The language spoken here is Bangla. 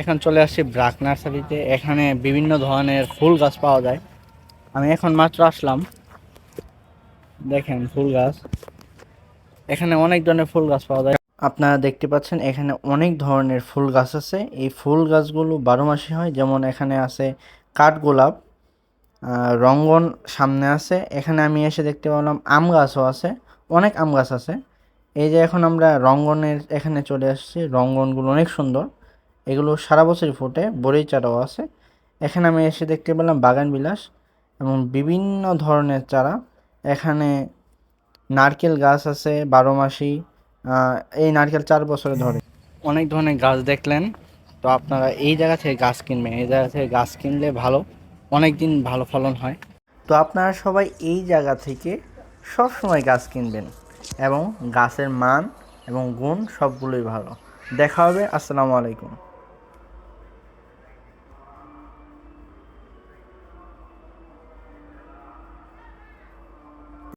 এখন চলে আসছি ব্রাক নার্সারিতে। এখানে বিভিন্ন ধরনের ফুল গাছ পাওয়া যায়। আমি এখন মাত্র আসলাম। দেখেন ফুল গাছ। এখানে অনেক ধরনের ফুল গাছ পাওয়া যায়। আপনারা দেখতে পাচ্ছেন এখানে অনেক ধরনের ফুল গাছ আছে। এই ফুল গাছগুলো বারো মাসে হয়। যেমন এখানে আছে কাঠগোলাপ আহ, রঙ্গন সামনে আছে। এখানে আমি এসে দেখতে পেলাম আম গাছও আছে। অনেক আম গাছ আছে। এই যে এখন আমরা রঙ্গনের এখানে চলে আসছি রঙ্গনগুলো অনেক সুন্দর। এগুলো সারা বছরই ফোটে বড়ি চারাও আছে। এখানে আমি এসে দেখতে পেলাম বাগান বিলাস এবং বিভিন্ন ধরনের চারা। এখানে নারকেল গাছ আছে বারো মাসি এই নারকেল চার বছরে ধরে। অনেক ধরনের গাছ দেখলেন, তো আপনারা এই জায়গা থেকে গাছ কিনবেন। এই জায়গা থেকে গাছ কিনলে ভালো অনেক দিন ভালো ফলন হয়। তো আপনারা সবাই এই জায়গা থেকে সব সময় গাছ কিনবেন এবং গাছের মান এবং গুণ সবগুলোই ভালো। দেখা হবে, আসসালামু আলাইকুম।